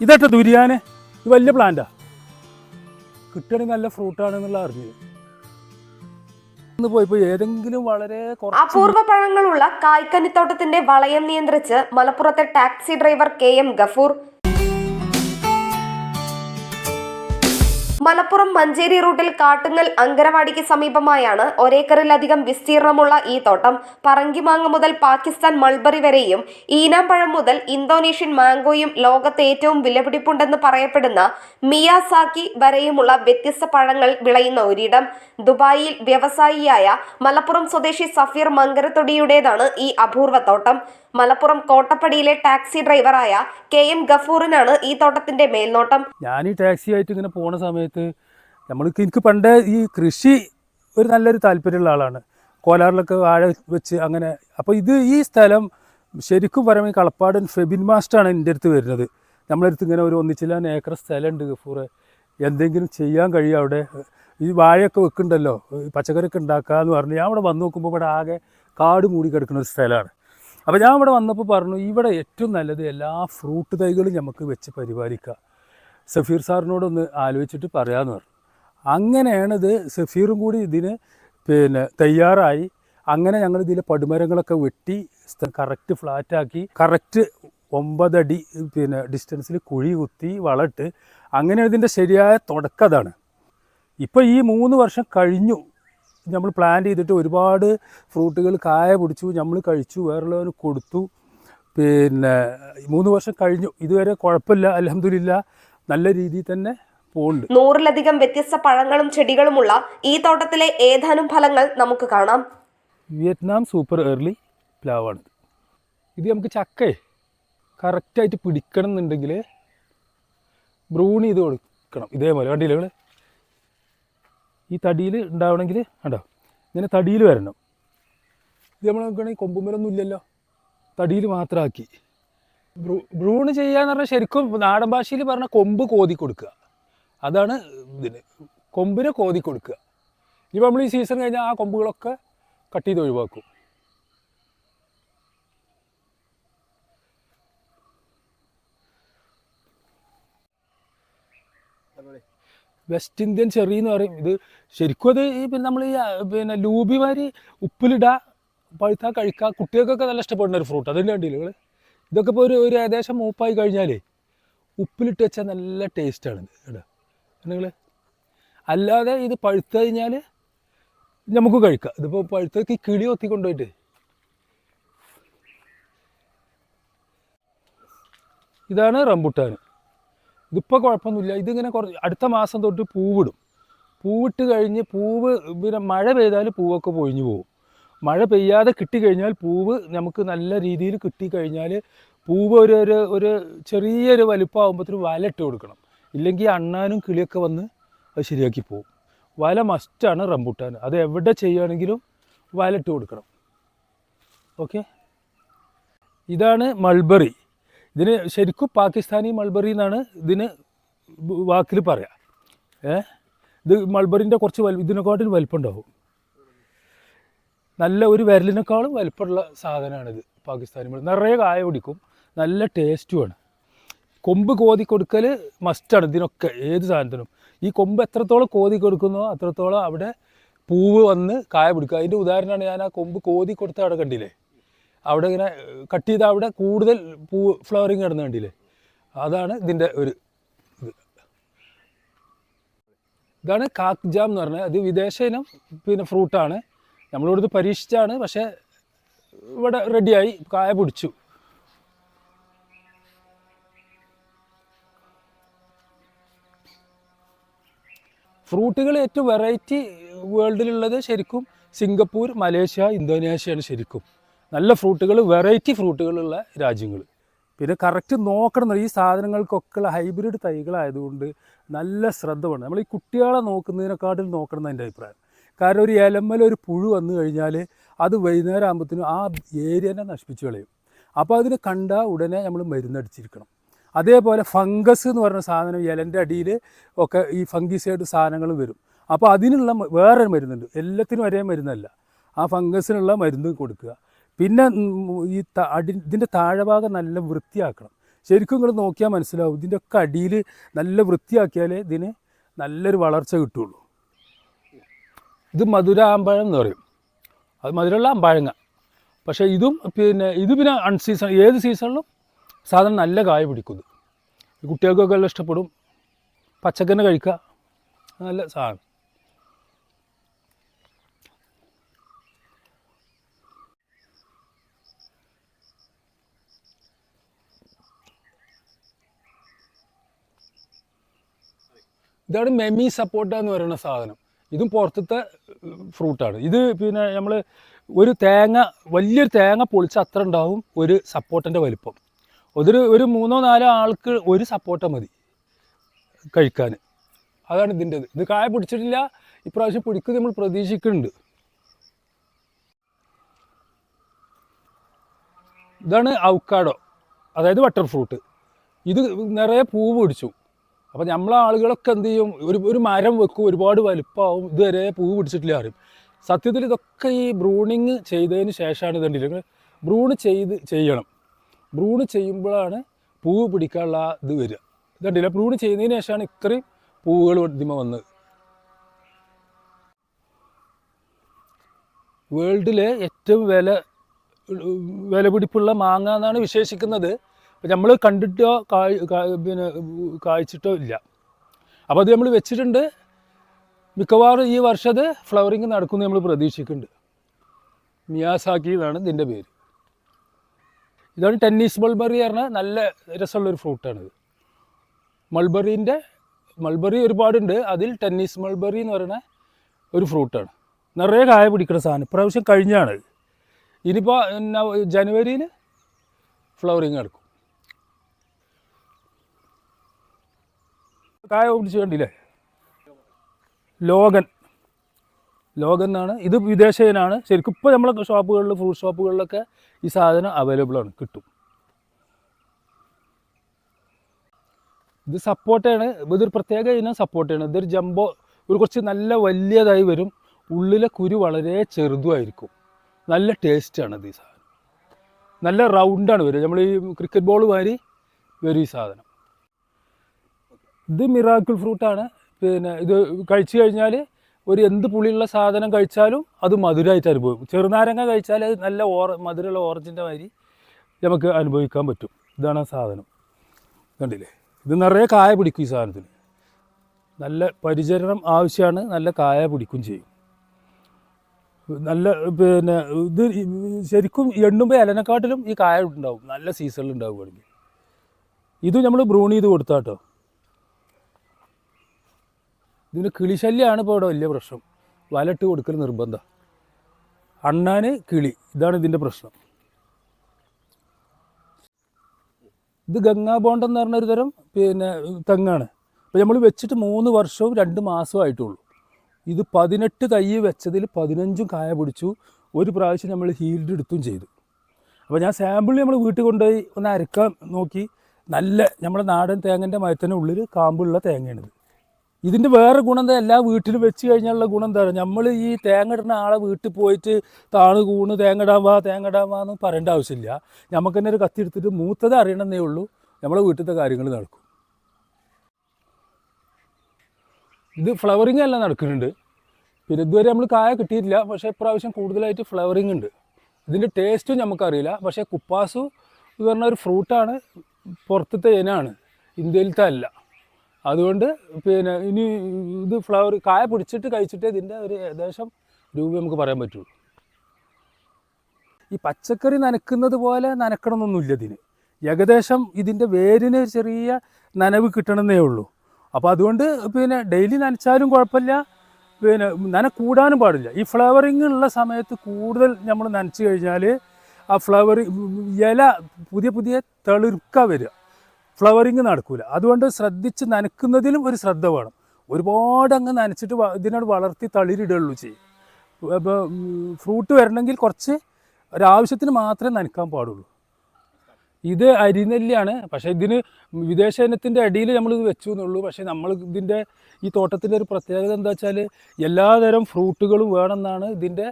ഇതട്ടെ ദുരിയാനെ? ഇത് വലിയ പ്ലാന്റാ കിട്ടുകയാണെങ്കിൽ നല്ല ഫ്രൂട്ടാണെന്നുള്ള അറിഞ്ഞത് ഏതെങ്കിലും വളരെ അപൂർവ പഴങ്ങളുള്ള കായ്ക്കനിത്തോട്ടത്തിന്റെ വളയം നിയന്ത്രിച്ച് മലപ്പുറത്തെ taxi driver K M Gafoor Malappuram Manjeri റൂട്ടിൽ കാട്ടുങ്ങൽ അങ്കരവാടിക്ക് സമീപമായാണ് ഒരേക്കറിലധികം വിസ്തീർണമുള്ള ഈ തോട്ടം. പറങ്കിമാങ്ങ മുതൽ പാകിസ്ഥാൻ മൾബറി വരെയും ഈനാമ്പഴം മുതൽ ഇന്തോനേഷ്യൻ മാംഗോയും ലോകത്തെ ഏറ്റവും വിലപിടിപ്പുണ്ടെന്ന് പറയപ്പെടുന്ന മിയാസാക്കി വരെയുമുള്ള വ്യത്യസ്ത പഴങ്ങൾ വിളയുന്ന ഒരിടം. ദുബായിൽ വ്യവസായിയായ മലപ്പുറം സ്വദേശി സഫീർ മങ്കരത്തൊടിയുടേതാണ് ഈ അപൂർവ തോട്ടം. മലപ്പുറം കോട്ടപ്പടിയിലെ ടാക്സി ഡ്രൈവറായ കെ എം ഗഫൂറിനാണ് ഈ തോട്ടത്തിന്റെ മേൽനോട്ടം. ഞാൻ ഈ ടാക്സി ആയിട്ട് ഇങ്ങനെ പോണ സമയത്ത് നമ്മൾക്ക് എനിക്ക് പണ്ടേ ഈ കൃഷി ഒരു നല്ലൊരു താല്പര്യമുള്ള ആളാണ്. കോലാറിലൊക്കെ വാഴ വെച്ച് അങ്ങനെ അപ്പോൾ ഇത് ഈ സ്ഥലം ശരിക്കും പറയുമ്പോൾ കളപ്പാടൻ ഫെബിൻ മാസ്റ്റാണ് എന്റെ അടുത്ത് വരുന്നത്. നമ്മളടുത്ത് ഇങ്ങനെ ഒരു ഒന്നിച്ചില്ലാൻ ഏക്കർ സ്ഥലമുണ്ട് ഗഫൂറ് എന്തെങ്കിലും ചെയ്യാൻ കഴിയും അവിടെ. ഈ വാഴയൊക്കെ വെക്കുന്നുണ്ടല്ലോ പച്ചക്കറിയൊക്കെ ഉണ്ടാക്കാന്ന് പറഞ്ഞു. ഞാൻ അവിടെ വന്ന് നോക്കുമ്പോൾ ഇവിടെ ആകെ കാട് മൂടി കിടക്കുന്ന ഒരു സ്ഥലമാണ്. അപ്പോൾ ഞാൻ ഇവിടെ വന്നപ്പോൾ പറഞ്ഞു ഇവിടെ ഏറ്റവും നല്ലത് എല്ലാ ഫ്രൂട്ട് തൈകളും നമുക്ക് വെച്ച് പരിപാലിക്കുക. സഫീർ സാറിനോടൊന്ന് ആലോചിച്ചിട്ട് പറയാമെന്ന് പറഞ്ഞു. അങ്ങനെയാണിത് സഫീറും കൂടി ഇതിന് പിന്നെ തയ്യാറായി. അങ്ങനെ ഞങ്ങൾ ഇതിലെ പടുമരങ്ങളൊക്കെ വെട്ടി കറക്റ്റ് ഫ്ലാറ്റാക്കി കറക്റ്റ് ഒമ്പതടി പിന്നെ ഡിസ്റ്റൻസിൽ കുഴി കുത്തി വളട്ട്. അങ്ങനെ ഇതിന്റെ ശരിയായ തുടക്കം അതാണ്. ഇപ്പോൾ ഈ മൂന്ന് വർഷം കഴിഞ്ഞു. നമ്മൾ പ്ലാൻ ചെയ്തിട്ട് ഒരുപാട് ഫ്രൂട്ടുകൾ കായ പിടിച്ചു നമ്മൾ കഴിച്ചു വേറുള്ളവന് കൊടുത്തു. പിന്നെ മൂന്ന് വർഷം കഴിഞ്ഞു. ഇതുവരെ കുഴപ്പമില്ല അലഹമില്ല നല്ല രീതിയിൽ തന്നെ പോകുന്നുണ്ട് നൂറിലധികം വ്യത്യസ്ത പഴങ്ങളും ചെടികളുമുള്ള ഈ തോട്ടത്തിലെ ഏതാനും ഫലങ്ങൾ നമുക്ക് കാണാം. വിയറ്റ്നാം സൂപ്പർ ഏർലി പ്ലാവാണ് ഇത് നമുക്ക് ചക്കേ കറക്റ്റായിട്ട് പിടിക്കണം എന്നുണ്ടെങ്കിൽ ബ്രൂൺ ചെയ്ത് കൊടുക്കണം. ഇതേപോലെ കണ്ടില്ലേ നിങ്ങൾ ഈ തടിയിൽ ഉണ്ടാവണമെങ്കിൽ കണ്ടോ? ഇങ്ങനെ തടിയിൽ വരണം. ഇത് നമ്മൾ നോക്കുകയാണെങ്കിൽ കൊമ്പുമരൊന്നും ഇല്ലല്ലോ. തടിയിൽ മാത്രമാക്കി. ബ്രൂണ് ചെയ്യാന്ന് പറഞ്ഞാൽ ശരിക്കും നാടൻ ഭാഷയിൽ പറഞ്ഞ കൊമ്പ് കോതി കൊടുക്കുക. അതാണ് ഇതിന്. കൊമ്പിനെ കോതി കൊടുക്കുക. ഇനിയിപ്പോൾ നമ്മൾ ഈ സീസൺ കഴിഞ്ഞാൽ ആ കൊമ്പുകളൊക്കെ കട്ട് ചെയ്ത് ഒഴിവാക്കും. വെസ്റ്റ് ഇന്ത്യൻ ചെറി എന്ന് പറയും. ഇത് ശരിക്കും അത് പിന്നെ നമ്മൾ ഈ പിന്നെ ലൂബിമാരി ഉപ്പിലിടുക പഴുത്താൽ കഴിക്കുക കുട്ടികൾക്കൊക്കെ നല്ല ഇഷ്ടപ്പെടുന്ന ഒരു ഫ്രൂട്ട് അതിന്റെ കണ്ടില്ലേ നിങ്ങൾ ഇതൊക്കെ ഇപ്പോൾ ഒരു ഒരു ഏകദേശം മൂപ്പായി കഴിഞ്ഞാലേ ഉപ്പിലിട്ട് വെച്ചാൽ നല്ല ടേസ്റ്റാണ് കേട്ടോ. നിങ്ങൾ അല്ലാതെ ഇത് പഴുത്ത് കഴിഞ്ഞാൽ നമുക്ക് കഴിക്കാം. ഇതിപ്പോൾ പഴുത്തേക്ക് കിളി ഒത്തി കൊണ്ടുപോയിട്ട് ഇതാണ് റംബുട്ടാൻ ഇതിപ്പോൾ കുഴപ്പമൊന്നുമില്ല. ഇതിങ്ങനെ കുറച്ച് അടുത്ത മാസം തൊട്ട് പൂവിടും. പൂവിട്ട് കഴിഞ്ഞ് പൂവ് പിന്നെ മഴ പെയ്താൽ പൂവൊക്കെ പൊഴിഞ്ഞു പോകും. മഴ പെയ്യാതെ കിട്ടിക്കഴിഞ്ഞാൽ പൂവ് നമുക്ക് നല്ല രീതിയിൽ കിട്ടിക്കഴിഞ്ഞാൽ പൂവ് ഒരു ഒരു ഒരു ചെറിയൊരു വലുപ്പമാകുമ്പോഴത്തേന് വല ഇട്ട് കൊടുക്കണം. ഇല്ലെങ്കിൽ അണ്ണാനും കിളിയൊക്കെ വന്ന് അത് ശരിയാക്കി പോകും വല മസ്റ്റാണ് റംബൂട്ടാൻ അത് എവിടെ ചെയ്യുകയാണെങ്കിലും വല ഇട്ട് കൊടുക്കണം. ഓക്കെ? ഇതാണ് മൾബറി. ഇതിന് ശരിക്കും പാകിസ്ഥാനി മൾബറി എന്നാണ് ഇതിന് വാക്കിൽ പറയാം. ഏ? ഇത് മൾബറിന്റെ കുറച്ച് വലു ഇതിനെക്കാട്ടിൽ വലുപ്പം ഉണ്ടാവും. നല്ല ഒരു വിരലിനേക്കാളും വലിപ്പമുള്ള സാധനമാണിത് പാകിസ്ഥാനി മുളക്. നിറയെ കായ പിടിക്കും. നല്ല ടേസ്റ്റുമാണ് കൊമ്പ് കോതി കൊടുക്കൽ മസ്റ്റാണ് ഇതിനൊക്കെ ഏത് സാധനത്തിനും. ഈ കൊമ്പ് എത്രത്തോളം കോതി കൊടുക്കുന്നോ അത്രത്തോളം അവിടെ പൂവ് വന്ന് കായ പിടിക്കുക അതിന്റെ ഉദാഹരണമാണ് ഞാൻ ആ കൊമ്പ് കോതി കൊടുത്ത അവിടെ കണ്ടില്ലേ? അവിടെ ഇങ്ങനെ കട്ട് ചെയ്ത് അവിടെ കൂടുതൽ പൂ ഫ്ലവറിങ് കിടന്ന് കണ്ടില്ലേ? അതാണ് ഇതിന്റെ ഒരു ഇത്. ഇതാണ് കാക്ക് ജാം എന്ന് പറഞ്ഞാൽ അത് വിദേശ ഇനം പിന്നെ ഫ്രൂട്ടാണ് നമ്മളിവിടുന്ന് പരീക്ഷിച്ചാണ് പക്ഷേ ഇവിടെ റെഡിയായി കായ പിടിച്ചു. ഫ്രൂട്ടുകൾ ഏറ്റവും വെറൈറ്റി വേൾഡിലുള്ളത് ശരിക്കും സിംഗപ്പൂർ മലേഷ്യ ഇന്തോനേഷ്യയാണ് ശരിക്കും. നല്ല ഫ്രൂട്ടുകൾ വെറൈറ്റി ഫ്രൂട്ടുകളുള്ള രാജ്യങ്ങൾ. പിന്നെ കറക്റ്റ് നോക്കണം ഈ സാധനങ്ങൾക്കൊക്കെ ഹൈബ്രിഡ് തൈകളായതുകൊണ്ട് നല്ല ശ്രദ്ധ വേണം. നമ്മൾ ഈ കുട്ടികളെ നോക്കുന്നതിനെക്കാട്ടിൽ നോക്കണം എന്റെ അഭിപ്രായം. കാരണം ഒരു ഇലമ്മൽ ഒരു പുഴു വന്നു കഴിഞ്ഞാൽ അത് വൈകുന്നേരം ആകുമ്പോഴത്തേനും ആ ഏരിയനെ നശിപ്പിച്ച് കളയും. അപ്പോൾ അതിനെ കണ്ട ഉടനെ നമ്മൾ മരുന്നടിച്ചിരിക്കണം. അതേപോലെ ഫംഗസ് എന്ന് പറയുന്ന സാധനം ഇലന്റെ അടിയിൽ ഒക്കെ ഈ ഫംഗിസൈഡ് സാധനങ്ങളും വരും. അപ്പോൾ അതിനുള്ള വേറെ വേറൊരു മരുന്നുണ്ട്. എല്ലാത്തിനും ഒരേ മരുന്നല്ല. ആ ഫംഗസിനുള്ള മരുന്ന് കൊടുക്കുക. പിന്നെ ഈ അടി ഇതിന്റെ താഴെഭാഗം നല്ല വൃത്തിയാക്കണം. ശരിക്കും നിങ്ങൾ നോക്കിയാൽ മനസ്സിലാവും. ഇതിന്റെ ഒക്കെ അടിയിൽ നല്ല വൃത്തിയാക്കിയാലേ ഇതിന് നല്ലൊരു വളർച്ച കിട്ടുള്ളൂ. ഇത് മധുര ആമ്പഴം എന്ന് പറയും. അത് മധുരമുള്ള അമ്പഴങ്ങ പക്ഷേ ഇതും പിന്നെ ഇത് പിന്നെ അൺസീസൺ ഏത് സീസണിലും സാധനം നല്ല കായ പിടിക്കും ഇത്. കുട്ടികൾക്കൊക്കെ എല്ലാം ഇഷ്ടപ്പെടും. പച്ചക്കന്നെ കഴിക്കുക. നല്ല സാധനം. ഇതാണ് മെമി സപ്പോർട്ട എന്ന് പറയുന്ന സാധനം. ഇതും പുറത്തത്തെ ഫ്രൂട്ടാണ് ഇത് പിന്നെ നമ്മൾ ഒരു തേങ്ങ വലിയൊരു തേങ്ങ പൊളിച്ച അത്ര ഉണ്ടാവും ഒരു സപ്പോർട്ടന്റെ വലിപ്പം. അതൊരു ഒരു മൂന്നോ നാലോ ആൾക്ക് ഒരു സപ്പോർട്ട മതി കഴിക്കാൻ അതാണ് ഇതിന്റെ ഇത്. കായ പിടിച്ചിട്ടില്ല ഇപ്രാവശ്യം പിടിക്കും നമ്മൾ പ്രതീക്ഷിക്കുന്നുണ്ട്. ഇതാണ് ഔക്കാഡോ അതായത് ബട്ടർ ഫ്രൂട്ട് ഇത് നിറയെ പൂവ് പിടിച്ചു. അപ്പോൾ നമ്മളെ ആളുകളൊക്കെ എന്ത് ചെയ്യും? ഒരു ഒരു മരം വെക്കും ഒരുപാട് വലുപ്പമാവും ഇതുവരെ പൂവ് പിടിച്ചിട്ടില്ല അറിയും സത്യത്തിൽ ഇതൊക്കെ ഈ ബ്രൂണിങ് ചെയ്തതിന് ശേഷമാണ് ഇതുണ്ടെങ്കിൽ ബ്രൂണ് ചെയ്ത് ചെയ്യണം. ബ്രൂണ് ചെയ്യുമ്പോഴാണ് പൂവ് പിടിക്കാനുള്ള ഇത് വരിക. ഇതുണ്ടല്ല ബ്രൂണ് ചെയ്യുന്നതിന് ശേഷമാണ് ഇത്രയും പൂവുകൾ ഇതിമ വന്നത്. വേൾഡിലെ ഏറ്റവും വില വില പിടിപ്പുള്ള മാങ്ങ എന്നാണ് വിശേഷിക്കുന്നത്. നമ്മൾ കണ്ടിട്ടോ കായ് പിന്നെ കായ്ച്ചിട്ടോ ഇല്ല. അപ്പോൾ അത് നമ്മൾ വെച്ചിട്ടുണ്ട്. മിക്കവാറും ഈ വർഷത് ഫ്ലവറിങ് നടക്കുമെന്ന് നമ്മൾ പ്രതീക്ഷിക്കുന്നുണ്ട്. മിയാസാക്കി എന്നാണ് ഇതിന്റെ പേര്. ഇതാണ് ടെന്നീസ് മൾബറി പറഞ്ഞാൽ നല്ല രസമുള്ളൊരു ഫ്രൂട്ടാണിത് മൾബറീന്റെ മൾബറി ഒരുപാടുണ്ട്. അതിൽ ടെന്നീസ് മൾബറി എന്ന് പറയുന്ന ഒരു ഫ്രൂട്ടാണ് നിറയെ കായ പിടിക്കുന്ന സാധനം. ഇപ്രാവശ്യം കഴിഞ്ഞാണ്. ഇനിയിപ്പോൾ ജനുവരിയിൽ ഫ്ലവറിങ് നടക്കും. കായ പിടിച്ച് കണ്ടില്ലേ? ലോകൻ ലോകൻ എന്നാണ് ഇത് വിദേശീയനാണ്. ശരിക്കും ഇപ്പോൾ നമ്മളെ ഷോപ്പുകളിൽ ഫ്രൂട്ട് ഷോപ്പുകളിലൊക്കെ ഈ സാധനം അവൈലബിൾ ആണ്. കിട്ടും. ഇത് സപ്പോർട്ടാണ് ഇതൊരു പ്രത്യേക ഇനം സപ്പോർട്ടാണ് ഇതൊരു ജംബോ ഒരു കുറച്ച് നല്ല വലിയതായി വരും. ഉള്ളിലെ കുരു വളരെ ചെറുതുമായിരിക്കും. നല്ല ടേസ്റ്റാണ് ഇത് ഈ സാധനം. നല്ല റൗണ്ടാണ് വരിക. നമ്മൾ ഈ ക്രിക്കറ്റ് ബോൾ മാതിരി വരും ഈ സാധനം. ഇത് മിറാക്കിൾ ഫ്രൂട്ടാണ് പിന്നെ ഇത് കഴിച്ചു കഴിഞ്ഞാൽ ഒരു എന്ത് പുളിയുള്ള സാധനം കഴിച്ചാലും അത് മധുരമായിട്ട് അനുഭവിക്കും ചെറുനാരങ്ങ കഴിച്ചാൽ അത് നല്ല ഓറ മധുരമുള്ള ഓറഞ്ചിന്റെ മാതിരി നമുക്ക് അനുഭവിക്കാൻ പറ്റും. ഇതാണ് ആ സാധനം. കണ്ടില്ലേ? ഇത് നിറയെ കായ പിടിക്കും ഈ സാധനത്തിന്. നല്ല പരിചരണം ആവശ്യമാണ്. നല്ല കായ പിടിക്കും ചെയ്യും. നല്ല പിന്നെ ഇത് ശരിക്കും എണ്ണുമ്പോൾ ഇലനെക്കാട്ടിലും ഈ കായ ഉണ്ടാവും. നല്ല സീസണിൽ ഉണ്ടാവുകയാണെങ്കിൽ. ഇത് നമ്മൾ ബ്രൂൺ ചെയ്ത് കൊടുത്താട്ടോ. ഇതിന് കിളിശല്യമാണ് ഇപ്പോൾ ഇവിടെ വലിയ പ്രശ്നം. വലട്ട് കൊടുക്കൽ നിർബന്ധം. അണ്ണാന് കിളി ഇതാണ് ഇതിന്റെ പ്രശ്നം. ഇത് ഗംഗാ ബോണ്ട് എന്ന് പറഞ്ഞ തരം പിന്നെ തെങ്ങാണ്. അപ്പോൾ നമ്മൾ വെച്ചിട്ട് മൂന്ന് വർഷവും രണ്ട് മാസവും ആയിട്ടുള്ളൂ. ഇത് പതിനെട്ട് തൈ വെച്ചതിൽ പതിനഞ്ചും കായ പിടിച്ചു. ഒരു പ്രാവശ്യം നമ്മൾ ഹീൽഡ് എടുത്തും ചെയ്തു. അപ്പോൾ ഞാൻ സാമ്പിൾ നമ്മൾ വീട്ടിൽ കൊണ്ടുപോയി ഒന്ന് അരക്കാൻ നോക്കി. നല്ല നമ്മുടെ നാടൻ തേങ്ങന്റെ മരത്തിന്റെ ഉള്ളിൽ കാമ്പുള്ള തേങ്ങയാണിത്. ഇതിന്റെ വേറെ ഗുണം എന്താ? എല്ലാ വീട്ടിലും വെച്ച് കഴിഞ്ഞാലുള്ള ഗുണം എന്താ നമ്മൾ ഈ തേങ്ങ ഇടുന്ന ആളെ വീട്ടിൽ പോയിട്ട് താണ് കൂണ് തേങ്ങ ഇടാൻ വാ തേങ്ങ ഇടാൻ വാ എന്ന് പറയേണ്ട ആവശ്യമില്ല. നമുക്ക് തന്നെ ഒരു കത്തി എടുത്തിട്ട് മൂത്തത് അറിയണമെന്നേ ഉള്ളൂ. നമ്മളെ വീട്ടിലത്തെ കാര്യങ്ങൾ നടക്കും. ഇത് ഫ്ലവറിങ് എല്ലാം നടക്കുന്നുണ്ട്. പിന്നെ ഇതുവരെ നമ്മൾ കായ കിട്ടിയിട്ടില്ല. പക്ഷേ ഇപ്രാവശ്യം കൂടുതലായിട്ട് ഫ്ലവറിങ് ഉണ്ട്. ഇതിന്റെ ടേസ്റ്റും നമുക്കറിയില്ല പക്ഷേ കുപ്പാസു എന്ന് പറഞ്ഞ ഒരു ഫ്രൂട്ടാണ് പുറത്തത്തെ ഇനാണ് ഇന്ത്യയിലത്തെ അല്ല. അതുകൊണ്ട് പിന്നെ ഇനി ഇത് ഫ്ലവർ കായ പിടിച്ചിട്ട് കഴിച്ചിട്ട് ഇതിന്റെ ഒരു ഏകദേശം രൂപ നമുക്ക് പറയാൻ പറ്റുള്ളൂ. ഈ പച്ചക്കറി നനക്കുന്നത് പോലെ നനക്കണമെന്നൊന്നുമില്ല ഇതിന്. ഏകദേശം ഇതിന്റെ വേരിന് ചെറിയ നനവ് കിട്ടണമെന്നേ ഉള്ളൂ. അപ്പോൾ അതുകൊണ്ട് പിന്നെ ഡെയിലി നനച്ചാലും കുഴപ്പമില്ല. പിന്നെ നന കൂടാനും പാടില്ല. ഈ ഫ്ലവറിങ് ഉള്ള സമയത്ത് കൂടുതൽ നമ്മൾ നനച്ച് കഴിഞ്ഞാൽ ആ ഫ്ലവർ ഇല പുതിയ പുതിയ തെളിർക്ക വരിക. ഫ്ലവറിങ് നടക്കൂല. അതുകൊണ്ട് ശ്രദ്ധിച്ച് നനക്കുന്നതിലും ഒരു ശ്രദ്ധ വേണം. ഒരുപാട് അങ്ങ് നനച്ചിട്ട് ഇതിനോട് വളർത്തി തളിരിടുള്ളൂ ചെയ്യും. ഫ്രൂട്ട് വരണമെങ്കിൽ കുറച്ച് ഒരാവശ്യത്തിന് മാത്രമേ നനക്കാൻ പാടുള്ളൂ. ഇത് അരിനെല്ലിയാണ്. പക്ഷേ ഇതിന് വിദേശ ഇനത്തിന്റെ അടിയിൽ നമ്മൾ ഇത് വെച്ചു എന്നുള്ളൂ. പക്ഷേ നമ്മൾ ഇതിന്റെ ഈ തോട്ടത്തിന്റെ ഒരു പ്രത്യേകത എന്താ വെച്ചാൽ എല്ലാതരം ഫ്രൂട്ടുകളും വേണമെന്നാണ് ഇതിന്റെ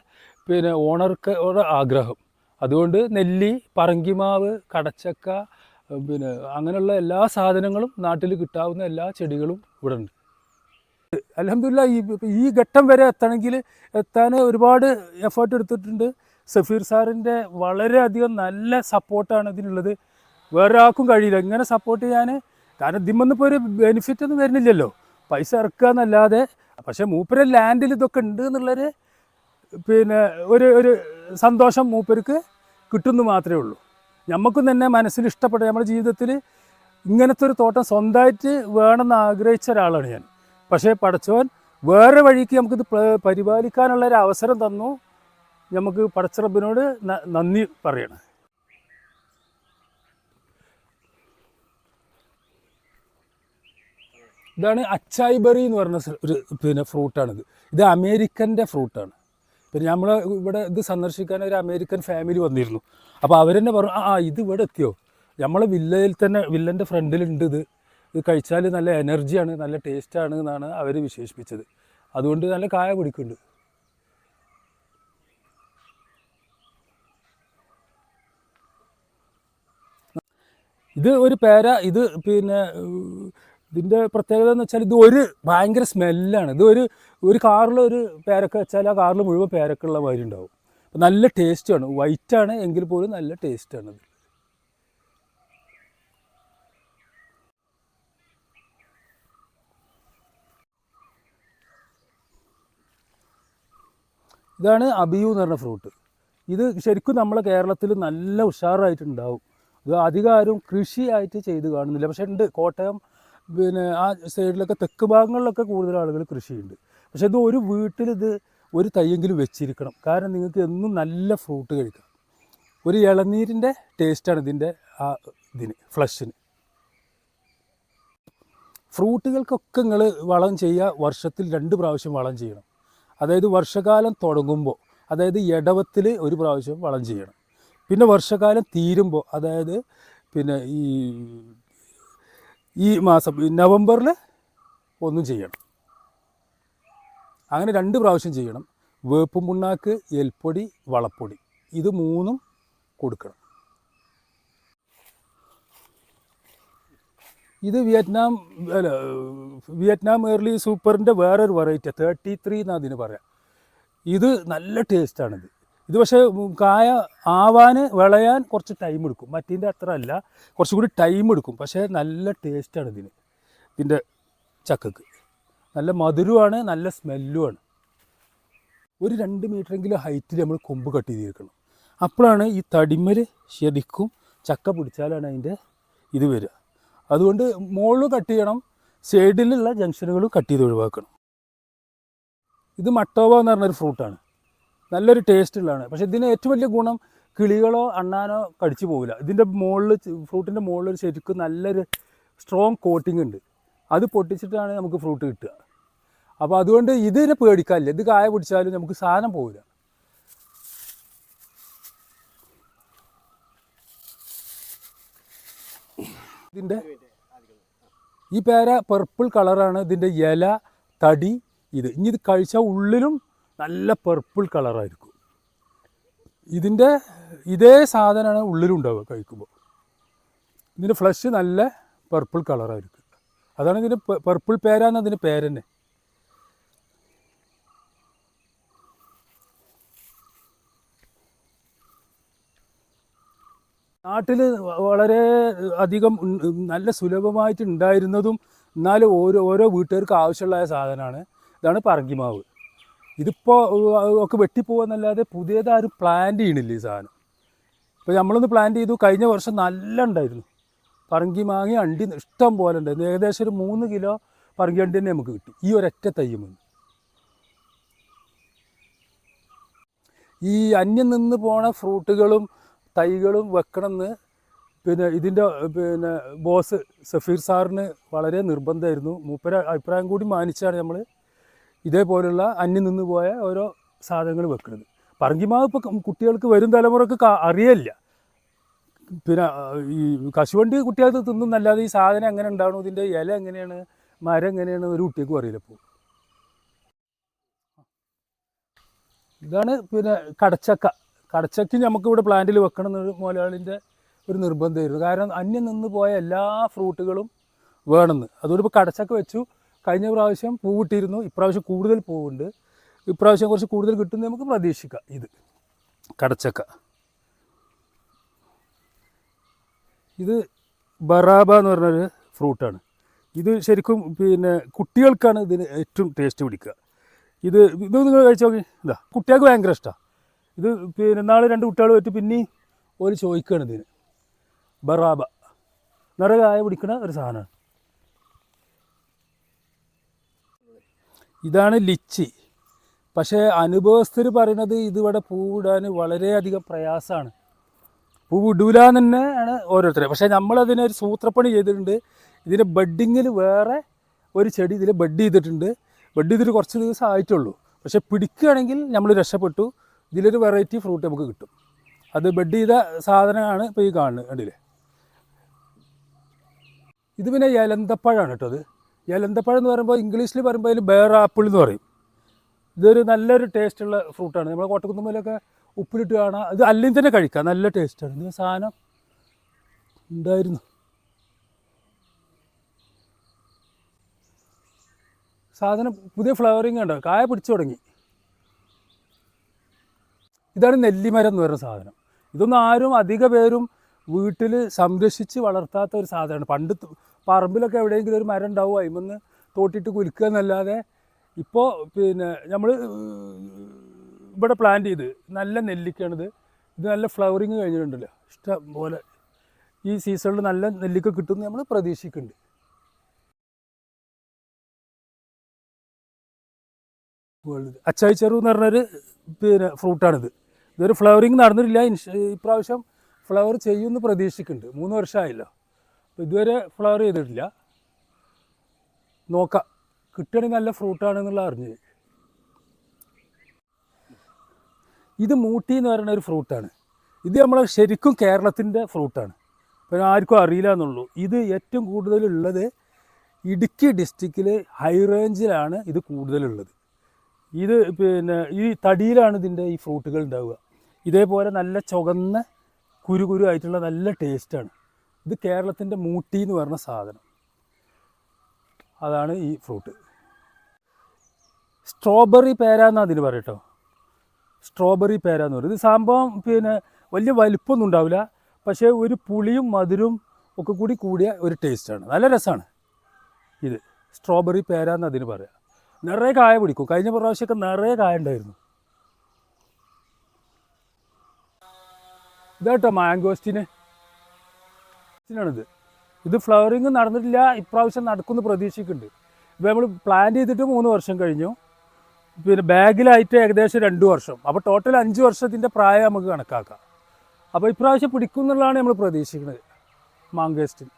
പിന്നെ ഓണർക്ക് ആഗ്രഹം. അതുകൊണ്ട് നെല്ലി പറങ്കിമാവ് കടച്ചക്ക പിന്നെ അങ്ങനെയുള്ള എല്ലാ സാധനങ്ങളും നാട്ടിൽ കിട്ടാവുന്ന എല്ലാ ചെടികളും ഇവിടെ ഉണ്ട് അലഹമില്ല ഈ ഈ ഘട്ടം വരെ എത്തണമെങ്കിൽ എത്താൻ ഒരുപാട് എഫേർട്ട് എടുത്തിട്ടുണ്ട്. സഫീർ സാറിന്റെ വളരെയധികം നല്ല സപ്പോർട്ടാണ് ഇതിനുള്ളത്. വേറെ ആർക്കും കഴിയില്ല. ഇങ്ങനെ സപ്പോർട്ട് ചെയ്യാൻ കാരണം ഇതിമ്മന്നിപ്പോൾ ഒരു ബെനിഫിറ്റ് ഒന്നും വരുന്നില്ലല്ലോ. പൈസ ഇറക്കുക എന്നല്ലാതെ. പക്ഷേ മൂപ്പര് ലാൻഡിൽ ഇതൊക്കെ ഉണ്ട് എന്നുള്ളൊരു പിന്നെ ഒരു ഒരു സന്തോഷം മൂപ്പർക്ക് കിട്ടുന്നു മാത്രമേ ഉള്ളൂ. നമുക്കും തന്നെ മനസ്സിൽ ഇഷ്ടപ്പെട്ട. നമ്മുടെ ജീവിതത്തിൽ ഇങ്ങനത്തെ ഒരു തോട്ടം സ്വന്തമായിട്ട് വേണമെന്ന് ആഗ്രഹിച്ച ഒരാളാണ് ഞാൻ. പക്ഷേ പടച്ചവൻ വേറെ വഴിക്ക് നമുക്കിത് പ്ര- പരിപാലിക്കാനുള്ള ഒരു അവസരം തന്നു. നമുക്ക് പടച്ചറബിനോട് നന്ദി പറയണം. ഇതാണ് അച്ചായ്ബറി എന്ന് പറഞ്ഞ ഒരു പിന്നെ ഫ്രൂട്ടാണിത്. ഇത് അമേരിക്കന്റെ ഫ്രൂട്ടാണ്. പിന്നെ നമ്മൾ ഇവിടെ ഇത് സന്ദർശിക്കാൻ ഒരു അമേരിക്കൻ ഫാമിലി വന്നിരുന്നു. അപ്പോൾ അവരെന്നെ പറഞ്ഞു ആ ഇത് ഇവിടെ എത്തിയോ? നമ്മളെ വില്ലയിൽ തന്നെ വില്ലന്റെ ഫ്രണ്ടിലുണ്ട് ഇത്. ഇത് കഴിച്ചാൽ നല്ല എനർജിയാണ് നല്ല ടേസ്റ്റാണ് എന്നാണ് അവർ വിശേഷിപ്പിച്ചത്. അതുകൊണ്ട് നല്ല കായ പിടിക്കുന്നുണ്ട് ഇത് ഒരു പേര ഇത് പിന്നെ ഇതിന്റെ പ്രത്യേകത എന്ന് വെച്ചാൽ ഇത് ഒരു ഭയങ്കര സ്മെല്ലാണ്. ഇത് ഒരു ഒരു കാറിൽ ഒരു പേരക്ക വെച്ചാൽ ആ കാറിൽ മുഴുവൻ പേരക്കുള്ള മാതിരി ഉണ്ടാവും. നല്ല ടേസ്റ്റാണ് ആണ്. എങ്കിൽ പോലും നല്ല ടേസ്റ്റാണ് ഇത് ഇതാണ് അബിയു എന്ന് പറഞ്ഞ ഫ്രൂട്ട് ഇത് ശരിക്കും നമ്മളെ കേരളത്തിൽ നല്ല ഉഷാറായിട്ടുണ്ടാവും. ഇത് അധികാരം കൃഷിയായിട്ട് ചെയ്ത് കാണുന്നില്ല. പക്ഷേ ഉണ്ട്. കോട്ടയം പിന്നെ ആ സൈഡിലൊക്കെ തെക്ക് ഭാഗങ്ങളിലൊക്കെ കൂടുതൽ ആളുകൾ കൃഷിയുണ്ട്. പക്ഷേ ഇത് ഒരു വീട്ടിലിത് ഒരു തയ്യെങ്കിലും വെച്ചിരിക്കണം. കാരണം നിങ്ങൾക്ക് എന്നും നല്ല ഫ്രൂട്ട് കഴിക്കാം. ഒരു ഇളനീരിന്റെ ടേസ്റ്റാണ് ഇതിന്റെ ആ ഇതിന് ഫ്ലഷിന്. ഫ്രൂട്ടുകൾക്കൊക്കെ നിങ്ങൾ വളം ചെയ്യുക വർഷത്തിൽ രണ്ട് പ്രാവശ്യം വളം ചെയ്യണം. അതായത് വർഷകാലം തുടങ്ങുമ്പോൾ അതായത് ഇടവത്തിൽ ഒരു പ്രാവശ്യം വളം ചെയ്യണം. പിന്നെ വർഷകാലം തീരുമ്പോൾ അതായത് പിന്നെ ഈ ഈ മാസം നവംബറിൽ ഒന്നും ചെയ്യണം. അങ്ങനെ രണ്ട് പ്രാവശ്യം ചെയ്യണം. വേപ്പും പുണ്ണാക്ക് എൽപ്പൊടി വളപ്പൊടി. ഇത് മൂന്നും കൊടുക്കണം. ഇത് വിയറ്റ്നാം അല്ല വിയറ്റ്നാം ഏർലി സൂപ്പറിന്റെ വേറൊരു വെറൈറ്റി തേർട്ടി ത്രീ എന്നാണ് അതിന് പറയാം. ഇത് നല്ല ടേസ്റ്റാണിത് ഇത് പക്ഷേ കായ ആവാൻ വിളയാൻ കുറച്ച് ടൈം എടുക്കും. മറ്റേന്റെ അത്ര അല്ല. കുറച്ചും കൂടി ടൈം എടുക്കും. പക്ഷേ നല്ല ടേസ്റ്റാണ് ഇതിന്. ഇതിന്റെ ചക്കക്ക്. നല്ല മധുരമാണ് നല്ല സ്മെല്ലുമാണ് ഒരു രണ്ട് മീറ്ററെങ്കിലും ഹൈറ്റിൽ നമ്മൾ കൊമ്പ് കട്ട് ചെയ്തിരിക്കണം. അപ്പോഴാണ് ഈ തടിമര് ശരിക്കും ചക്ക പിടിച്ചാലാണ് അതിന്റെ ഇത് വരിക. അതുകൊണ്ട് മുകളിൽ കട്ട് ചെയ്യണം സൈഡിലുള്ള ജംഗ്ഷനുകളും കട്ട് ചെയ്ത് ഒഴിവാക്കണം. ഇത് മട്ടോവ എന്ന് പറഞ്ഞൊരു ഫ്രൂട്ടാണ് നല്ലൊരു ടേസ്റ്റ് ഉള്ളതാണ് പക്ഷേ ഇതിന് ഏറ്റവും വലിയ ഗുണം കിളികളോ അണ്ണാനോ കടിച്ചു പോകില്ല ഇതിന്റെ മുകളിൽ ഫ്രൂട്ടിന്റെ മുകളിൽ ഒരു ശരിക്കും നല്ലൊരു സ്ട്രോങ് കോട്ടിംഗ് ഉണ്ട്. അത് പൊട്ടിച്ചിട്ടാണ് നമുക്ക് ഫ്രൂട്ട് കിട്ടുക. അപ്പോൾ അതുകൊണ്ട് ഇതിനെ പേടിക്കാനില്ല. ഇത് കായ പിടിച്ചാലും നമുക്ക് സാധനം പോകില്ല ഇതിന്റെ ഈ പേര പർപ്പിൾ കളറാണ് ഇതിന്റെ ഇല തടി ഇത്. ഇനി ഇത് കഴിച്ചാൽ ഉള്ളിലും നല്ല പർപ്പിൾ കളറായിരിക്കും ഇതിന്റെ ഇതേ സാധനമാണ് ഉള്ളിലുണ്ടാവുക കഴിക്കുമ്പോൾ. ഇതിന്റെ ഫ്ലഷ് നല്ല പർപ്പിൾ കളറായിരിക്കും അതാണ് ഇതിന് പർപ്പിൾ പേരാന്ന് അതിന് പേരന്നെ. നാട്ടിൽ വളരെ അധികം നല്ല സുലഭമായിട്ട് ഉണ്ടായിരുന്നതും എന്നാലും ഓരോ ഓരോ വീട്ടുകാർക്ക് ആവശ്യമുള്ള സാധനമാണ് ഇതാണ് പറങ്കിമാവ്. ഇതിപ്പോൾ ഒക്കെ വെട്ടിപ്പോകുന്നല്ലാതെ പുതിയതാരും പ്ലാന്റ് ചെയ്യണില്ല ഈ സാധനം? ഇപ്പോൾ നമ്മളൊന്ന് പ്ലാന്റ് ചെയ്തു കഴിഞ്ഞ വർഷം നല്ല ഉണ്ടായിരുന്നു. പറങ്കി മാങ്ങി അണ്ടി ഇഷ്ടം പോലെ ഉണ്ടായിരുന്നു. ഏകദേശം ഒരു മൂന്ന് കിലോ പറങ്കി അണ്ടി തന്നെ നമുക്ക് കിട്ടി. ഈ ഒരൊറ്റ തയ്യുമെന്ന് ഈ അന്യം നിന്ന് പോണ ഫ്രൂട്ടുകളും തൈകളും വെക്കണമെന്ന് പിന്നെ ഇതിന്റെ പിന്നെ ബോസ് സഫീർ സാറിന് വളരെ നിർബന്ധമായിരുന്നു. മൂപ്പര അഭിപ്രായം കൂടി മാനിച്ചാണ് നമ്മൾ ഇതേപോലുള്ള അന്യം നിന്ന് പോയ ഓരോ സാധനങ്ങൾ വെക്കുന്നത് പറങ്കിമാവ് ഇപ്പോൾ കുട്ടികൾക്ക് വരും തലമുറയ്ക്ക് അറിയില്ല. പിന്നെ ഈ കശുവണ്ടി കുട്ടികൾക്ക് തിന്നുന്നല്ലാതെ ഈ സാധനം എങ്ങനെ ഉണ്ടാവണം? ഇതിന്റെ ഇല എങ്ങനെയാണ്? മരം എങ്ങനെയാണ്? ഒരു കുട്ടിക്കും അറിയില്ല ഇപ്പോൾ ഇതാണ് പിന്നെ കടച്ചക്ക. കടച്ചക്ക നമുക്ക് ഇവിടെ പ്ലാന്റിൽ വെക്കണം എന്നൊരു മുതലാളിന്റെ ഒരു നിർബന്ധമായിരുന്നു. കാരണം അന്യം നിന്ന് പോയ എല്ലാ ഫ്രൂട്ടുകളും വേണമെന്ന് അതുകൊണ്ട് ഇപ്പോൾ കടച്ചക്ക വെച്ചു. കഴിഞ്ഞ പ്രാവശ്യം പൂവിട്ടിരുന്നു ഇപ്രാവശ്യം കൂടുതൽ പൂവുണ്ട്. ഇപ്രാവശ്യം കുറച്ച് കൂടുതൽ കിട്ടുമെന്ന് നമുക്ക് പ്രതീക്ഷിക്കാം. ഇത് കടച്ചക്ക. ഇത് ബറാബ എന്ന് പറഞ്ഞൊരു ഫ്രൂട്ടാണ്. ഇത് ശരിക്കും പിന്നെ കുട്ടികൾക്കാണ് ഇതിന് ഏറ്റവും ടേസ്റ്റ് പിടിക്കുക. ഇത് ഇത് നിങ്ങൾ കഴിച്ചു നോക്കി. ഇതാ കുട്ടികൾക്ക് ഭയങ്കര ഇഷ്ടമാണ് ഇത് പിന്നെ നാളെ രണ്ട് കുട്ടികൾ പറ്റി പിന്നെയും ഒരു ചോദിക്കുകയാണ് ഇതിന്. ബറാബ. നിറകായ പിടിക്കുന്ന ഒരു സാധനമാണ്. ഇതാണ് ലിച്ചി. പക്ഷേ അനുഭവസ്ഥർ പറയുന്നത് ഇതിവിടെ പൂവിടാൻ വളരെയധികം പ്രയാസമാണ്. പൂവ് ഇടൂല എന്ന് തന്നെയാണ് ഓരോരുത്തരെ പക്ഷേ നമ്മളതിനൊരു സൂത്രപ്പണി ചെയ്തിട്ടുണ്ട്. ഇതിന്റെ ബഡ്ഡിങ്ങിൽ വേറെ ഒരു ചെടി ഇതിൽ ബഡ് ചെയ്തിട്ടുണ്ട്. ബഡ് ചെയ്തിട്ട് കുറച്ച് ദിവസം ആയിട്ടുള്ളൂ. പക്ഷേ പിടിക്കുകയാണെങ്കിൽ നമ്മൾ രക്ഷപ്പെട്ടു. ഇതിലൊരു വെറൈറ്റി ഫ്രൂട്ട് നമുക്ക് കിട്ടും. അത് ബഡ് ചെയ്ത സാധനമാണ് ഇപ്പോൾ ഈ കാണുന്നത്. കണ്ടില്ലേ? ഇത് പിന്നെ എലന്തപ്പഴമാണ് കേട്ടോ അത്. എലന്തപ്പഴം എന്ന് പറയുമ്പോൾ ഇംഗ്ലീഷിൽ പറയുമ്പോൾ അതിൽ ബേർ ആപ്പിൾ എന്ന് പറയും. ഇതൊരു നല്ലൊരു ടേസ്റ്റുള്ള ഫ്രൂട്ടാണ് നമ്മൾ കോട്ടക്കുന്നുമ്പോലൊക്കെ ഉപ്പിലിട്ട് കാണാം ഇത് അല്ലെങ്കിൽ തന്നെ കഴിക്കാം. നല്ല ടേസ്റ്റാണ് ഇത് സാധനം ഉണ്ടായിരുന്നു. സാധനം പുതിയ ഫ്ലവറിങ് ഉണ്ടോ കായ പിടിച്ചു തുടങ്ങി. ഇതാണ് നെല്ലിമരം എന്ന് പറയുന്ന സാധനം. ഇതൊന്നും ആരും അധിക പേരും വീട്ടിൽ സംരക്ഷിച്ച് വളർത്താത്ത ഒരു സാധനമാണ്. പണ്ട് പറമ്പിലൊക്കെ എവിടെയെങ്കിലും ഒരു മരം ഉണ്ടാവും അതിമന്ന് തോട്ടിട്ട് കുലുക്കുക എന്നല്ലാതെ ഇപ്പോൾ പിന്നെ നമ്മൾ ഇവിടെ പ്ലാൻ ചെയ്ത് നല്ല നെല്ലിക്കാണിത് ഇത് നല്ല ഫ്ലവറിങ് കഴിഞ്ഞിട്ടുണ്ടല്ലോ. ഇഷ്ടം പോലെ ഈ സീസണിൽ നല്ല നെല്ലിക്ക കിട്ടുമെന്ന് നമ്മൾ പ്രതീക്ഷിക്കുന്നുണ്ട്. അച്ചായി ചെറു എന്ന് പറഞ്ഞൊരു പിന്നെ ഫ്രൂട്ടാണിത് ഇതൊരു ഫ്ലവറിങ് നടന്നിട്ടില്ല. ഇപ്രാവശ്യം ഫ്ലവർ ചെയ്യുമെന്ന് പ്രതീക്ഷിക്കുന്നുണ്ട്. മൂന്ന് വർഷമായല്ലോ. അപ്പോൾ ഇതുവരെ ഫ്ലവർ ചെയ്തിട്ടില്ല. നോക്കാം. കിട്ടുകയാണെങ്കിൽ നല്ല ഫ്രൂട്ടാണെന്നുള്ള അറിഞ്ഞത് ഇത് മൂട്ടി എന്ന് പറയുന്ന ഒരു ഫ്രൂട്ടാണ് ഇത് നമ്മൾ ശരിക്കും കേരളത്തിന്റെ ഫ്രൂട്ടാണ് പിന്നെ ആർക്കും അറിയില്ല എന്നുള്ളൂ. ഇത് ഏറ്റവും കൂടുതലുള്ളത് ഇടുക്കി ഡിസ്ട്രിക്റ്റിൽ ഹൈ റേഞ്ചിലാണ് ഇത് കൂടുതലുള്ളത്. ഇത് പിന്നെ ഈ തടിയിലാണ് ഇതിന്റെ ഈ ഫ്രൂട്ടുകൾ ഉണ്ടാവുക. ഇതേപോലെ നല്ല ചുവന്ന കുരു കുരു ആയിട്ടുള്ള നല്ല ടേസ്റ്റാണ്. ഇത് കേരളത്തിന്റെ മൂട്ടി എന്ന് പറഞ്ഞ സാധനം. അതാണ് ഈ ഫ്രൂട്ട്. സ്ട്രോബെറി പേര എന്നാ അതിന് പറയട്ടോ സ്ട്രോബെറി പേര എന്ന് പറയും. ഇത് സംഭവം പിന്നെ വലിയ വലിപ്പമൊന്നും ഉണ്ടാവില്ല. പക്ഷേ ഒരു പുളിയും മധുരവും ഒക്കെ കൂടി കൂടിയ ഒരു ടേസ്റ്റാണ്. നല്ല രസമാണ് ഇത്. സ്ട്രോബെറി പേര എന്ന് അതിന് പറയാം. നിറയെ കായ പിടിക്കും. കഴിഞ്ഞ പ്രാവശ്യമൊക്കെ നിറയെ കായ ഉണ്ടായിരുന്നു. ഇതാട്ടോ മാംഗോസ്റ്റിന്. ാണിത് ഇത് ഫ്ലവറിങ് നടന്നിട്ടില്ല ഇപ്രാവശ്യം നടക്കുമെന്ന് പ്രതീക്ഷിക്കുന്നുണ്ട്. ഇപ്പോൾ നമ്മൾ പ്ലാൻ ചെയ്തിട്ട് മൂന്ന് വർഷം കഴിഞ്ഞു. പിന്നെ ബാഗിലായിട്ട് ഏകദേശം രണ്ട് വർഷം. അപ്പോൾ ടോട്ടൽ അഞ്ച് വർഷത്തിന്റെ പ്രായം നമുക്ക് കണക്കാക്കാം. അപ്പോൾ ഇപ്രാവശ്യം പിടിക്കും എന്നുള്ളതാണ് നമ്മൾ പ്രതീക്ഷിക്കുന്നത് മാങ്കേസ്റ്റിൻ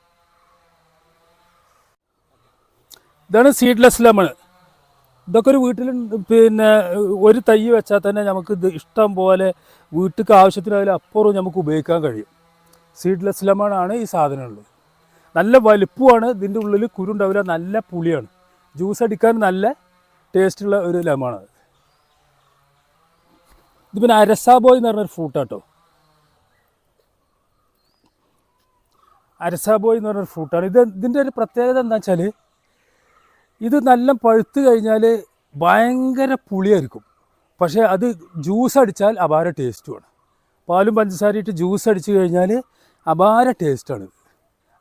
ഇതാണ് സീഡ്ലെസ് ലെമൺ ഇതൊക്കെ ഒരു വീട്ടിൽ പിന്നെ ഒരു തൈ വെച്ചാൽ തന്നെ നമുക്ക് ഇത് ഇഷ്ടം പോലെ വീട്ടിലേക്ക് ആവശ്യത്തിന് അപ്പുറവും നമുക്ക് ഉപയോഗിക്കാൻ കഴിയും. സീഡ്ലെസ് ലെമണാണ് ഈ സാധനമുള്ളത്. നല്ല വലുപ്പമാണ് ഇതിന്റെ ഉള്ളിൽ കുരുണ്ടാവില്ല നല്ല പുളിയാണ്. ജ്യൂസ് അടിക്കാൻ നല്ല ടേസ്റ്റുള്ള ഒരു ലെമണാണ് ഇത് പിന്നെ അരസാബോയ് എന്ന് പറഞ്ഞൊരു ഫ്രൂട്ടാട്ടോ അരസാബോയ് എന്ന് പറഞ്ഞൊരു ഫ്രൂട്ടാണ് ഇത് ഇതിന്റെ ഒരു പ്രത്യേകത എന്താ വെച്ചാൽ ഇത് നല്ല പഴുത്ത് കഴിഞ്ഞാൽ ഭയങ്കര പുളിയായിരിക്കും. പക്ഷേ അത് ജ്യൂസ് അടിച്ചാൽ അപാര ടേസ്റ്റുമാണ് പാലും പഞ്ചസാരയിട്ട് ജ്യൂസ് അടിച്ച് കഴിഞ്ഞാൽ അപാര ടേസ്റ്റാണ്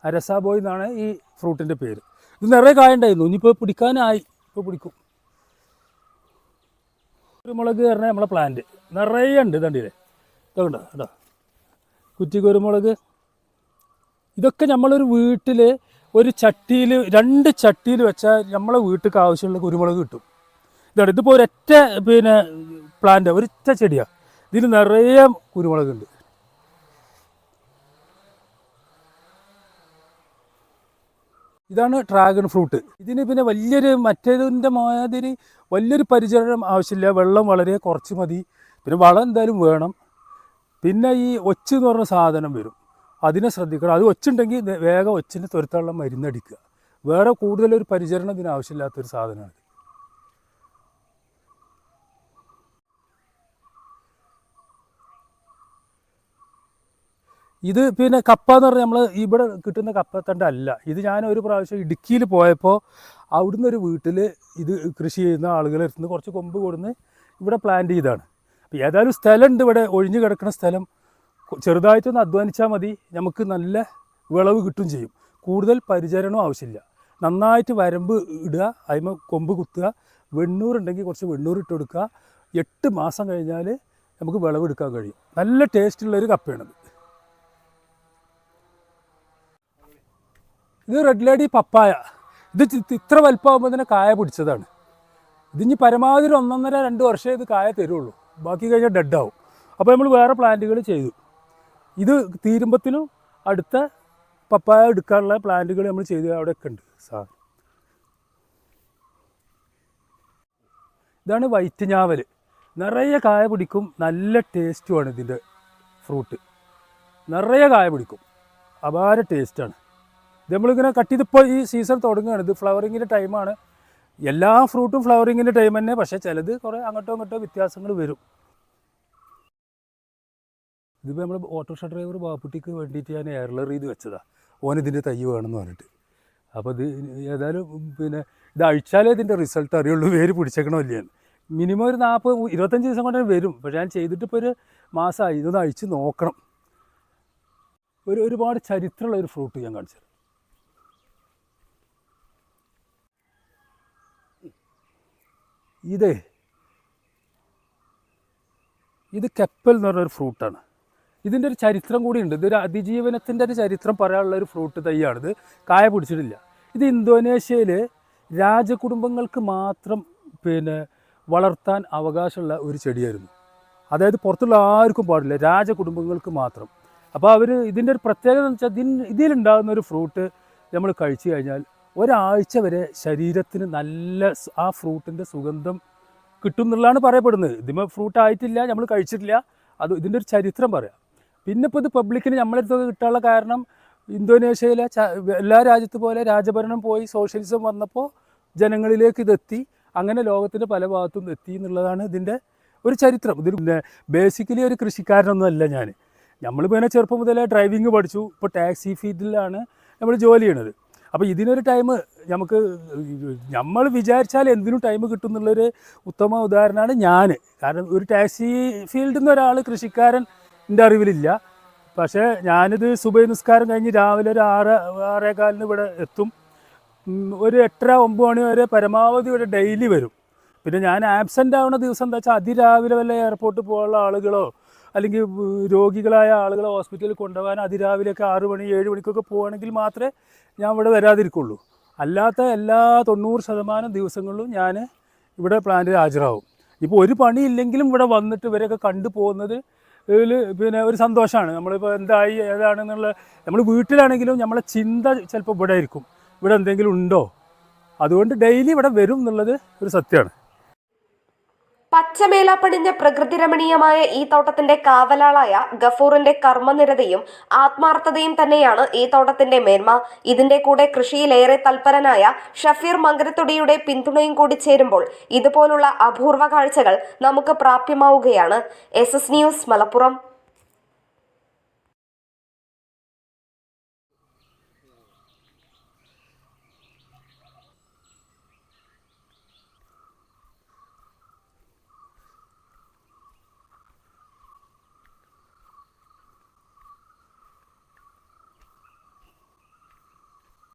അരസാബോയ് എന്നാണ് ഈ ഫ്രൂട്ടിന്റെ പേര്. ഇത് നിറയെ കായുണ്ടായിരുന്നു ഇനിയിപ്പോൾ പിടിക്കാനായി. ഇപ്പോൾ പിടിക്കും. കുരുമുളക് പറഞ്ഞാൽ നമ്മളെ പ്ലാന്റ് നിറയെ ഉണ്ട് ഇതണ്ടില്ലേ ഉണ്ടോ? കേട്ടോ കുറ്റി കുരുമുളക്. ഇതൊക്കെ നമ്മളൊരു വീട്ടിൽ ഒരു ചട്ടിയിൽ രണ്ട് ചട്ടിയിൽ വെച്ചാൽ നമ്മളെ വീട്ടിലേക്ക് ആവശ്യമുള്ള കുരുമുളക് കിട്ടും. ഇതാണ് ഇതിപ്പോൾ ഒരൊറ്റ പിന്നെ പ്ലാന്റ് ഒരൊറ്റ ചെടിയാണ് ഇതിൽ നിറയെ കുരുമുളകുണ്ട് ഇതാണ് ഡ്രാഗൺ ഫ്രൂട്ട് ഇതിന് പിന്നെ വലിയൊരു മറ്റേതിന്റെ മാതിരി വലിയൊരു പരിചരണം ആവശ്യമില്ല. വെള്ളം വളരെ കുറച്ച് മതി. പിന്നെ വളം എന്തായാലും വേണം. പിന്നെ ഈ ഒച്ച് എന്ന് പറഞ്ഞ സാധനം വരും. അതിനെ ശ്രദ്ധിക്കണം. അത് ഒച്ചുണ്ടെങ്കിൽ വേഗം ഒച്ചിന് തുരത്തുള്ള മരുന്നടിക്കുക. വേറെ കൂടുതലൊരു പരിചരണം ഇതിന് ആവശ്യമില്ലാത്തൊരു സാധനമാണ് ഇത്. പിന്നെ കപ്പ എന്ന് പറഞ്ഞാൽ നമ്മൾ ഇവിടെ കിട്ടുന്ന കപ്പത്തണ്ട അല്ല. ഇത് ഞാൻ ഒരു പ്രാവശ്യം ഇടുക്കിയിൽ പോയപ്പോൾ അവിടുന്ന് ഒരു വീട്ടിൽ ഇത് കൃഷി ചെയ്യുന്ന ആളുകളെ അടുത്ത് കുറച്ച് കൊമ്പ് കൊടുന്ന് ഇവിടെ പ്ലാന്റ് ചെയ്താണ് അപ്പോൾ ഏതായാലും സ്ഥലമുണ്ട് ഇവിടെ ഒഴിഞ്ഞു കിടക്കുന്ന സ്ഥലം. ചെറുതായിട്ടൊന്ന് അധ്വാനിച്ചാൽ മതി. നമുക്ക് നല്ല വിളവ് കിട്ടും ചെയ്യും. കൂടുതൽ പരിചരണവും ആവശ്യമില്ല. നന്നായിട്ട് വരമ്പ് ഇടുക അതിമ കൊമ്പ് കുത്തുക വെണ്ണൂറുണ്ടെങ്കിൽ കുറച്ച് വെണ്ണൂർ ഇട്ട് കൊടുക്കുക. എട്ട് മാസം കഴിഞ്ഞാൽ നമുക്ക് വിളവെടുക്കാൻ കഴിയും. നല്ല ടേസ്റ്റുള്ളൊരു കപ്പയാണത്. ഇത് റെഡ് ലേഡി പപ്പായ. ഇത് ഇത്ര വലുപ്പമാകുമ്പോൾ തന്നെ കായ പിടിച്ചതാണ്. ഇതിനി പരമാവധി ഒന്നൊന്നര രണ്ട് വർഷമേ ഇത് കായ തരുള്ളൂ. ബാക്കി കഴിഞ്ഞാൽ ഡെഡാവും അപ്പോൾ നമ്മൾ വേറെ പ്ലാന്റുകൾ ചെയ്തു. ഇത് തീരുമ്പത്തിനും അടുത്ത പപ്പായ എടുക്കാനുള്ള പ്ലാന്റുകൾ നമ്മൾ ചെയ്ത് അവിടെയൊക്കെ ഉണ്ട് സാർ. ഇതാണ് വൈറ്റ് ഞാവൽ നിറയെ കായ പിടിക്കും നല്ല ടേസ്റ്റുമാണ് ഇതിന്റെ ഫ്രൂട്ട് നിറയെ കായ പിടിക്കും അപാര ടേസ്റ്റാണ് ഇത് നമ്മളിങ്ങനെ കട്ട് ചെയ്തിപ്പോൾ ഈ സീസൺ തുടങ്ങുകയാണ്. ഇത് ഫ്ലവറിങ്ങിന്റെ ടൈമാണ് എല്ലാ ഫ്രൂട്ടും ഫ്ലവറിങ്ങിന്റെ ടൈം തന്നെ പക്ഷേ ചിലത് കുറേ അങ്ങോട്ടോ ഇങ്ങോട്ടോ വ്യത്യാസങ്ങൾ വരും. ഇതിപ്പോൾ നമ്മൾ ഓട്ടോറിക്ഷ ഡ്രൈവർ ബാപ്പുട്ടിക്ക് വേണ്ടിയിട്ട് ഞാൻ എയർലർ ചെയ്ത് വെച്ചതാണ് ഓൻ ഇതിന്റെ തൈ വേണമെന്ന് പറഞ്ഞിട്ട്. അപ്പോൾ ഇത് ഏതായാലും പിന്നെ ഇത് അഴിച്ചാലേ ഇതിന്റെ റിസൾട്ട് അറിയുള്ളൂ. വേര് പിടിച്ചേക്കണോ ഇല്ലയെന്ന് മിനിമം ഒരു നാൽപ്പത് ഇരുപത്തഞ്ച് ദിവസം കൊണ്ട് വരും. പക്ഷേ ഞാൻ ചെയ്തിട്ടിപ്പോൾ ഒരു മാസമായി ഇതൊന്ന് അഴിച്ച് നോക്കണം. ഒരു ഒരുപാട് ചരിത്രമുള്ള ഒരു ഫ്രൂട്ട് ഞാൻ കാണിച്ചത് ഇതേ. ഇത് കെപ്പൽ എന്ന് പറഞ്ഞൊരു ഫ്രൂട്ടാണ് ഇതിന്റെ ഒരു ചരിത്രം കൂടിയുണ്ട്. ഇതൊരു അതിജീവനത്തിന്റെ ഒരു ചരിത്രം പറയാനുള്ള ഒരു ഫ്രൂട്ട് തൈയാണിത്. കായ പിടിച്ചിട്ടില്ല. ഇത് ഇന്തോനേഷ്യയിൽ രാജകുടുംബങ്ങൾക്ക് മാത്രം പിന്നെ വളർത്താൻ അവകാശമുള്ള ഒരു ചെടിയായിരുന്നു. അതായത് പുറത്തുള്ള ആർക്കും പാടില്ല രാജകുടുംബങ്ങൾക്ക് മാത്രം. അപ്പോൾ അവർ ഇതിന്റെ ഒരു പ്രത്യേകത എന്ന് വെച്ചാൽ ഇതിന് ഇതിലുണ്ടാകുന്ന ഒരു ഫ്രൂട്ട് നമ്മൾ കഴിച്ചു കഴിഞ്ഞാൽ ഒരാഴ്ച വരെ ശരീരത്തിന് നല്ല ആ ഫ്രൂട്ടിന്റെ സുഗന്ധം കിട്ടും എന്നുള്ളതാണ് പറയപ്പെടുന്നത്. ഇതിമ ഫ്രൂട്ട് ആയിട്ടില്ല നമ്മൾ കഴിച്ചിട്ടില്ല. അത് ഇതിന്റെ ഒരു ചരിത്രം പറയാം. പിന്നെ ഇപ്പോൾ ഇത് പബ്ലിക്കിന് നമ്മളെടുത്തൊക്കെ കിട്ടാനുള്ള കാരണം ഇന്തോനേഷ്യയിലെ എല്ലാ രാജ്യത്ത് പോലെ രാജഭരണം പോയി സോഷ്യലിസം വന്നപ്പോൾ ജനങ്ങളിലേക്ക് ഇതെത്തി അങ്ങനെ ലോകത്തിന്റെ പല ഭാഗത്തും എത്തി എന്നുള്ളതാണ് ഇതിന്റെ ഒരു ചരിത്രം. ഇതിൽ പിന്നെ ബേസിക്കലി ഒരു കൃഷിക്കാരനൊന്നും അല്ല ഞാൻ നമ്മൾ പിന്നെ ചെറുപ്പം മുതലേ ഡ്രൈവിങ് പഠിച്ചു. ഇപ്പോൾ ടാക്സി ഫീൽഡിലാണ് നമ്മൾ ജോലി ചെയ്യണത്. അപ്പോൾ ഇതിനൊരു ടൈം നമുക്ക് നമ്മൾ വിചാരിച്ചാൽ എന്തിനും ടൈം കിട്ടും എന്നുള്ളൊരു ഉത്തമ ഉദാഹരണമാണ് ഞാൻ കാരണം ഒരു ടാക്സി ഫീൽഡിൽ നിന്ന് ഒരാൾ കൃഷിക്കാരൻ എന്റെ അറിവിലില്ല. പക്ഷേ ഞാനിത് സുബൈ നിസ്കാരം കഴിഞ്ഞ് രാവിലെ ഒരു ആറ് ആറേകാലിന് ഇവിടെ എത്തും. ഒരു എട്ടര ഒമ്പത് മണി വരെ പരമാവധി ഇവിടെ ഡെയിലി വരും. പിന്നെ ഞാൻ ആബ്സെന്റ് ആവുന്ന ദിവസം എന്താ വെച്ചാൽ അതിരാവിലെ വല്ല എയർപോർട്ടിൽ പോകാനുള്ള ആളുകളോ അല്ലെങ്കിൽ രോഗികളായ ആളുകളെ ഹോസ്പിറ്റലിൽ കൊണ്ടുപോകാൻ അതിരാവിലെയൊക്കെ ആറ് മണി ഏഴ് മണിക്കൊക്കെ പോവുകയാണെങ്കിൽ മാത്രമേ ഞാൻ ഇവിടെ വരാതിരിക്കുള്ളൂ. അല്ലാത്ത എല്ലാ തൊണ്ണൂറ് ശതമാനം ദിവസങ്ങളിലും ഞാൻ ഇവിടെ പ്ലാന്റിൽ ഹാജരാകും ഇപ്പോൾ ഒരു പണിയില്ലെങ്കിലും ഇവിടെ വന്നിട്ട് ഇവരൊക്കെ കണ്ടു പോകുന്നത് ഇതിൽ പിന്നെ ഒരു സന്തോഷമാണ്. നമ്മളിപ്പോൾ എന്തായി ഏതാണെന്നുള്ള നമ്മൾ വീട്ടിലാണെങ്കിലും നമ്മളെ ചിന്ത ചിലപ്പോൾ ഇവിടെ ആയിരിക്കും. ഇവിടെ എന്തെങ്കിലും ഉണ്ടോ? അതുകൊണ്ട് ഡെയിലി ഇവിടെ വരും എന്നുള്ളത് ഒരു സത്യമാണ്. പച്ചമേല പണിഞ്ഞ പ്രകൃതി രമണീയമായ ഈ തോട്ടത്തിന്റെ കാവലാളായ ഗഫൂറിന്റെ കർമ്മനിരതയും ആത്മാർത്ഥതയും തന്നെയാണ് ഈ തോട്ടത്തിന്റെ മേന്മ. ഇതിന്റെ കൂടെ കൃഷിയിലേറെ തൽപരനായ ഷഫീർ മങ്കരത്തൊടിയുടെ പിന്തുണയും കൂടി ചേരുമ്പോൾ ഇതുപോലുള്ള അപൂർവ കാഴ്ചകൾ നമുക്ക് പ്രാപ്യമാവുകയാണ്. S news Malappuram.